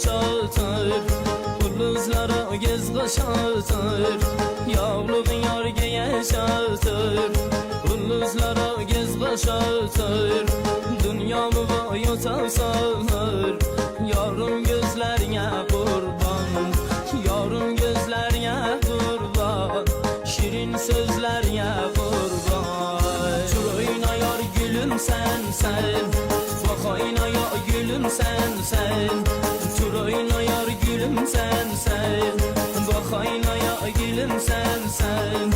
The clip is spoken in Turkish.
çağıtır Kulluzlara gez kaşatır Yavlu yar geye çağıtır Kulluzlara gez kaşatır Dünyamı vayota sağır Yarın gözlerine kurban Yarın gözlerine kurban Şirin sözlerine kurban. Çırayına yar gülüm sen sen Bakayına yar gülüm sen sen sen sen. Bak oynayar gülüm sen sen